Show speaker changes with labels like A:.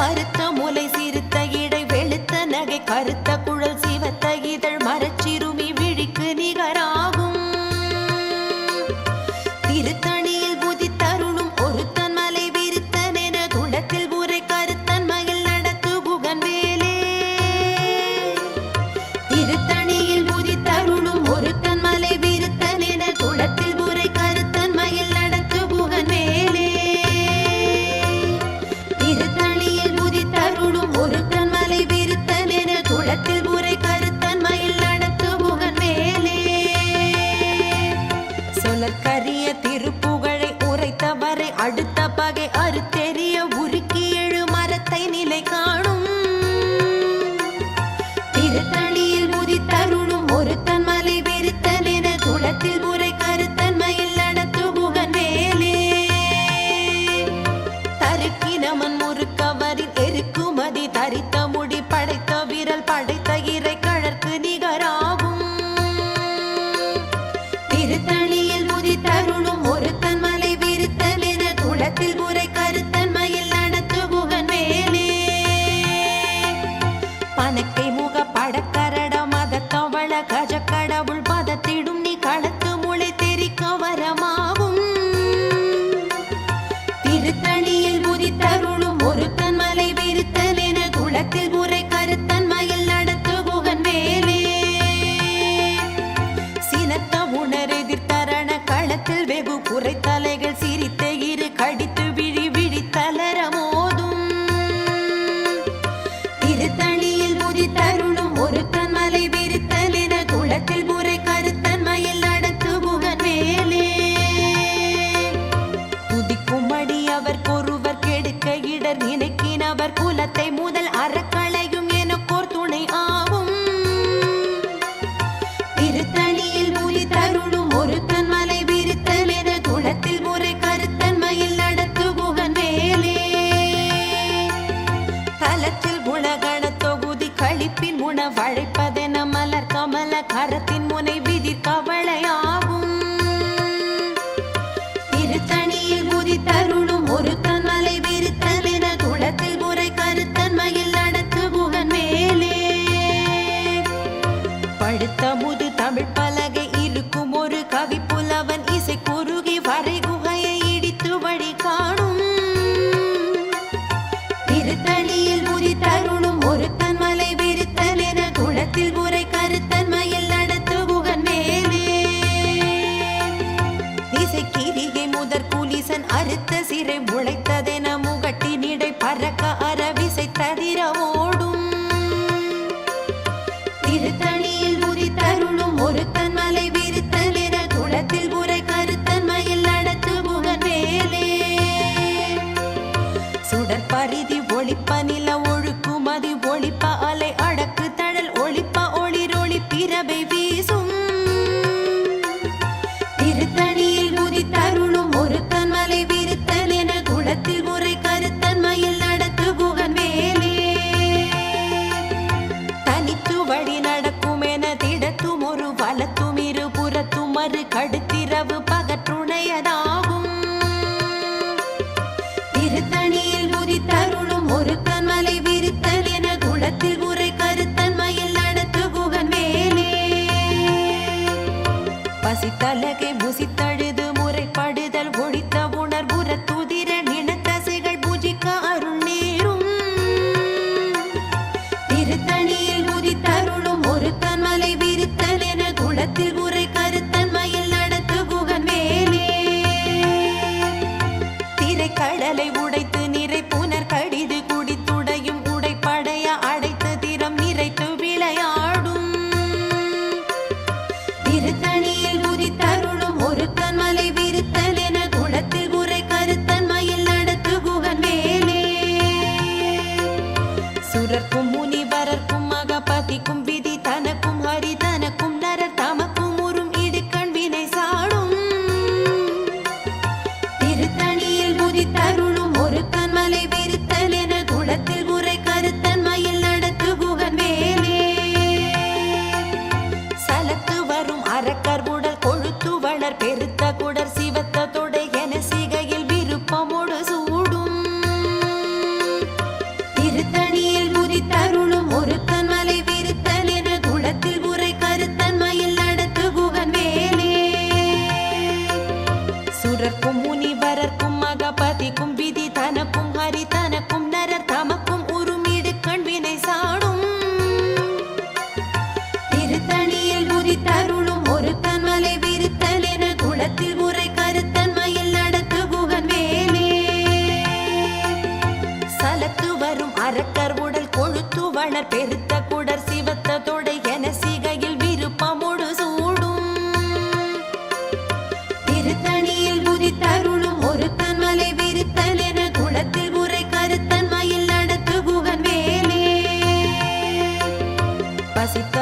A: பருத்த ஆனக்கை முக படக்கரட மத கவள கஜ கடவுள் உள்ளத்தை முதல் அறக்களையும் எனக்கோர் துணை ஆகும். திருத்தணியில் புலி தருளும் ஒருத்தன் மலை விருத்தன் என துளத்தில் முறை கருத்தன் மயில் நடத்து புகன் வேலே தலத்தில் குணகண தொகுதி கழிப்பின் உணவழைப்பதென மலர் கமல கர தனி பசித்தலகை முசித்தழுது முறைப்படுதல் ஒழித்த உணர்வுற துதிர நினத்தசைகள் பூஜிக்க அருள் நேரும். திருத்தணியில் உதித்தருளும் ஒரு தன்மலை விரித்தல் என குளத்தில் உரை கருத்தன்மையில் நடத்து குகன் மேலே. திரைக்கடலை கொழுத்து வளர் பெருத்த குடர் சிவத்த தொடை என சிகையில் விருப்பமுடு சூடும். திருத்தணியில் குதித்தருளும் ஒருத்தன் மலை விருத்தன் என குளத்தில் உரை கருத்தன் மயில் நடத்து குகன் வேலே பசித்த